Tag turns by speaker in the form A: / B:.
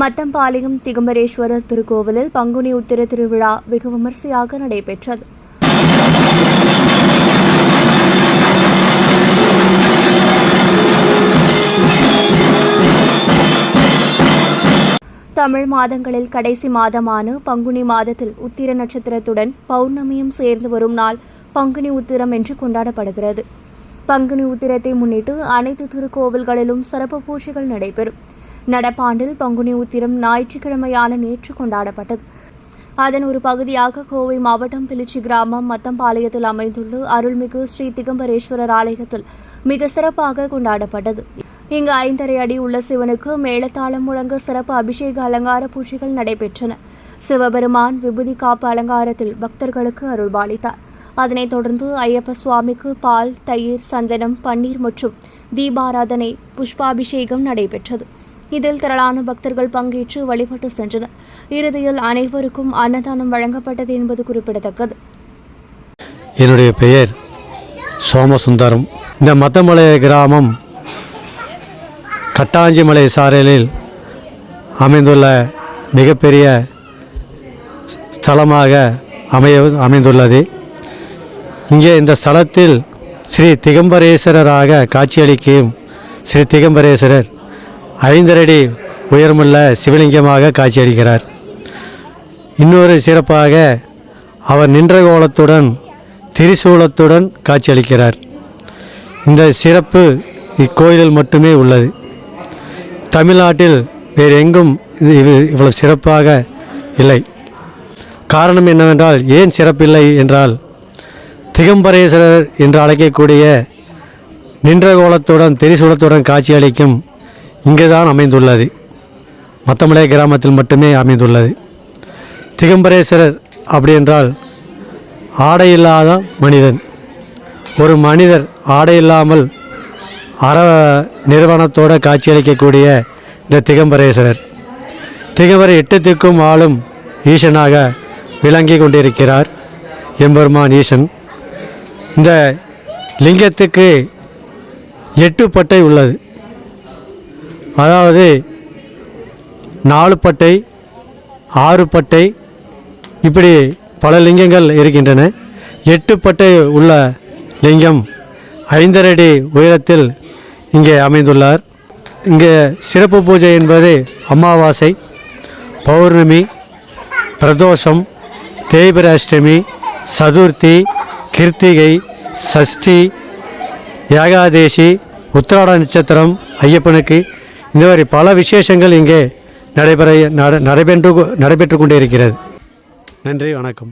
A: மத்தம்பாளையம் திகம்பரேஸ்வரர் திருக்கோவிலில் பங்குனி உத்திர திருவிழா வெகு விமர்சையாக நடைபெற்றது. தமிழ் மாதங்களில் கடைசி மாதமான பங்குனி மாதத்தில் உத்திர நட்சத்திரத்துடன் பௌர்ணமியும் சேர்ந்து வரும் நாள் பங்குனி உத்திரம் என்று கொண்டாடப்படுகிறது. பங்குனி உத்திரத்தை முன்னிட்டு அனைத்து திருக்கோவில்களிலும் சிறப்பு பூஜைகள் நடைபெறும். நடப்பாண்டில் பங்குனி உத்திரம் ஞாயிற்றுக்கிழமையான நேற்று கொண்டாடப்பட்டது. அதன் ஒரு பகுதியாக கோவை மாவட்டம் பிலிச்சி கிராமம் மத்தம்பாளையத்தில் அமைந்துள்ள அருள்மிகு ஸ்ரீ திகம்பரேஸ்வரர் ஆலயத்தில் மிக சிறப்பாக கொண்டாடப்பட்டது. இங்கு ஐந்தரை அடி உள்ள சிவனுக்கு மேளத்தாளம் முழங்க சிறப்பு அபிஷேக அலங்கார பூஜைகள் நடைபெற்றன. சிவபெருமான் விபூதி காப்பு அலங்காரத்தில் பக்தர்களுக்கு அருள்பாலித்தார். அதனைத் தொடர்ந்து ஐயப்ப சுவாமிக்கு பால் தயிர் சந்தனம் பன்னீர் மற்றும் தீபாராதனை புஷ்பாபிஷேகம் நடைபெற்றது. இதில் திரளான பக்தர்கள் பங்கேற்று வழிபட்டு சென்றனர். இறுதியில் அனைவருக்கும் அன்னதானம் வழங்கப்பட்டது என்பது குறிப்பிடத்தக்கது.
B: என்னுடைய பெயர் சோமசுந்தரம். இந்த மத்தமலை கிராமம் கட்டாஞ்சிமலை சாரலில் அமைந்துள்ள மிகப்பெரிய ஸ்தலமாக அமைய அமைந்துள்ளது. இங்கே இந்த ஸ்தலத்தில் ஸ்ரீ திகம்பரேஸ்வரராக காட்சியளிக்கும் ஸ்ரீ திகம்பரேஸ்வரர் ஐந்தரடி உயரமுள்ள சிவலிங்கமாக காட்சியளிக்கிறார். இன்னொரு சிறப்பாக அவர் நின்ற கோலத்துடன் திரிசூலத்துடன் காட்சியளிக்கிறார். இந்த சிறப்பு இக்கோயிலில் மட்டுமே உள்ளது. தமிழ்நாட்டில் வேறு எங்கும் இது இது இவ்வளவு சிறப்பாக இல்லை. காரணம் என்னவென்றால் ஏன் சிறப்பில்லை என்றால் திகம்பரேஸ்வரர் என்று அழைக்கக்கூடிய நின்ற கோலத்துடன் திரிசூலத்துடன் காட்சியளிக்கும் இங்குதான் அமைந்துள்ளது. மத்தமலை கிராமத்தில் மட்டுமே அமைந்துள்ளது. திகம்பரேஸ்வரர் அப்படி என்றால் ஆடையில்லாத மனிதன். ஒரு மனிதர் ஆடை இல்லாமல் அற நிறுவனத்தோடு காட்சியளிக்கக்கூடிய இந்த திகம்பரேஸ்வரர். திகம்பர எட்டு திக்கும் ஆளும் ஈசனாக விளங்கி கொண்டிருக்கிறார் எம்பெருமான் ஈசன். இந்த லிங்கத்துக்கு எட்டு பட்டை உள்ளது. அதாவது நாலு பட்டை ஆறு பட்டை இப்படி பல லிங்கங்கள் இருக்கின்றன. எட்டு பட்டை உள்ள லிங்கம் ஐந்தரடி உயரத்தில் இங்கே அமைந்துள்ளார். இங்கே சிறப்பு பூஜை என்பது அமாவாசை பௌர்ணமி பிரதோஷம் தேய்பிர அஷ்டமி சதுர்த்தி கிருத்திகை சஷ்டி ஏகாதேசி உத்திராட நட்சத்திரம் ஐயப்பனுக்கு இந்த மாதிரி பல விசேஷங்கள் இங்கே நடைபெற நடைபெற்று நடைபெற்று கொண்டே இருக்கிறது. நன்றி வணக்கம்.